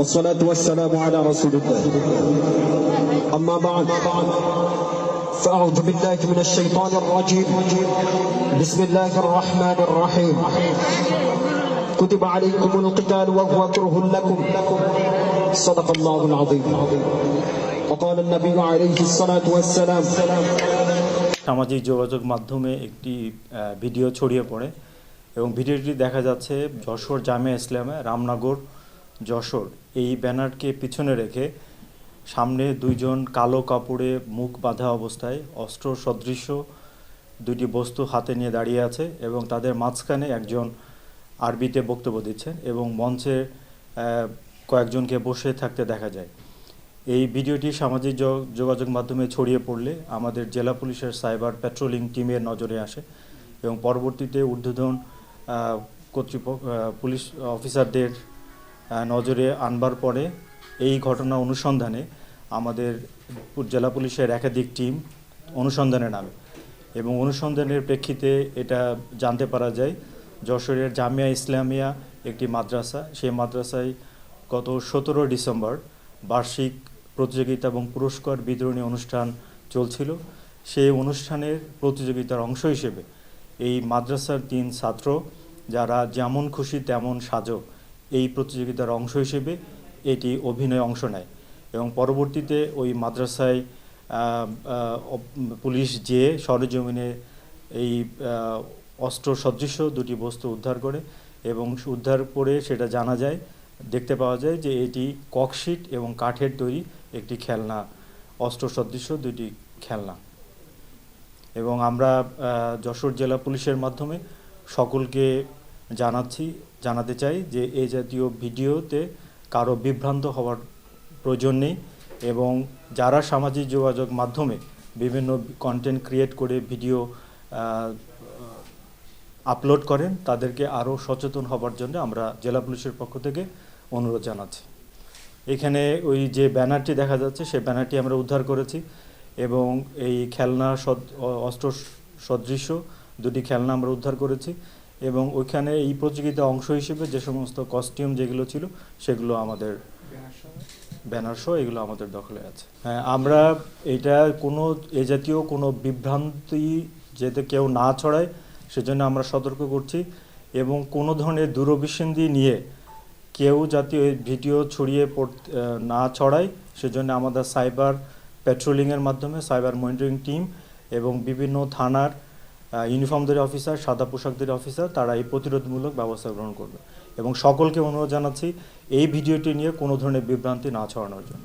والصلاة والسلام على رسول الله أما بعد فأعوذ بالله من الشيطان الرجيم بسم الله الرحمن الرحيم كتب عليكم القتال وهو كره لكم صدق الله العظيم وقال النبي عليه الصلاة والسلام সামাজিক যোগাযোগ মাধ্যমে একটি আহ, ভিডিও ছড়িয়ে পড়ে এবং ভিডিওটি দেখা যাচ্ছে যশোর জামিয়া ইসলামে রামনগর যশোর, এই ব্যানারকে পিছনে রেখে সামনে দুইজন কালো কাপড়ে মুখ বাঁধা অবস্থায় অস্ত্র সদৃশ্য দুটি বস্তু হাতে নিয়ে দাঁড়িয়ে আছে এবং তাদের মাঝখানে একজন আরবিতে বক্তব্য দিচ্ছেন এবং মঞ্চে কয়েকজনকে বসে থাকতে দেখা যায়। এই ভিডিওটি সামাজিক যোগ- যোগাযোগ মাধ্যমে ছড়িয়ে পড়লে আমাদের জেলা পুলিশের সাইবার পেট্রোলিং টিমের নজরে আসে এবং পরবর্তীতে ঊর্ধ্বতন কর্তৃপক্ষ পুলিশ অফিসারদের নজরে আনবার পরে এই ঘটনা অনুসন্ধানে আমাদের জেলা পুলিশের একাধিক টিম অনুসন্ধানে নামে এবং অনুসন্ধানের প্রেক্ষিতে এটা জানতে পারা যায়, যশোরের জামিয়া ইসলামিয়া একটি মাদ্রাসা, সেই মাদ্রাসায় গত সতেরো ডিসেম্বর বার্ষিক প্রতিযোগিতা এবং পুরস্কার বিতরণী অনুষ্ঠান চলছিল। সেই অনুষ্ঠানের প্রতিযোগিতার অংশ হিসেবে এই মাদ্রাসার তিন ছাত্র, যারা যেমন খুশি তেমন সাজো এই প্রতিযোগিতার অংশ হিসেবে এটি অভিনয়ে অংশ নেয় এবং পরবর্তীতে ওই মাদ্রাসায় পুলিশ যেয়ে সরেজমিনে এই অস্ত্র সদৃশ্য দুটি বস্তু উদ্ধার করে এবং উদ্ধার করে সেটা জানা যায়, দেখতে পাওয়া যায় যে এটি ককশিট এবং কাঠের তৈরি একটি খেলনা, অস্ত্র সদৃশ্য দুটি খেলনা। এবং আমরা যশোর জেলা পুলিশের মাধ্যমে সকলকে জানাচ্ছি, জানাতে চাই যে এই জাতীয় ভিডিওতে কারও বিভ্রান্ত হওয়ার প্রয়োজন নেই এবং যারা সামাজিক যোগাযোগ মাধ্যমে বিভিন্ন কন্টেন্ট ক্রিয়েট করে ভিডিও আপলোড করেন, তাদেরকে আরও সচেতন হবার জন্য আমরা জেলা পুলিশের পক্ষ থেকে অনুরোধ জানাচ্ছি। এখানে ওই যে ব্যানারটি দেখা যাচ্ছে সেই ব্যানারটি আমরা উদ্ধার করেছি এবং এই খেলনা সদ- অস্ত্র সদৃশ্য দুটি খেলনা আমরা উদ্ধার করেছি। এবং ওইখানে এই প্রতিযোগিতা অংশ হিসেবে যে সমস্ত কস্টিউম যেগুলো ছিল, সেগুলো আমাদের ব্যানার শো এগুলো আমাদের দখলে আছে। হ্যাঁ আমরা এটা কোনো, এ জাতীয় কোনো বিভ্রান্তি যাতে কেউ না ছড়ায়, সেজন্য আমরা সতর্ক করছি এবং কোনো ধরনের দূরভিসন্ধি নিয়ে কেউ ওই ভিডিও ছড়িয়ে পড়তে না ছড়ায়, সেজন্য আমাদের সাইবার পেট্রোলিংয়ের মাধ্যমে, সাইবার মনিটরিং টিম এবং বিভিন্ন থানার ইউনিফর্মধারী অফিসার সাদা পোশাকধারী অফিসার তারা এই প্রতিরোধমূলক ব্যবস্থা গ্রহণ করবে। এবং সকলকে অনুরোধ জানাচ্ছি, এই ভিডিওটি নিয়ে কোনো ধরনের বিভ্রান্তি না ছড়ানোর জন্য।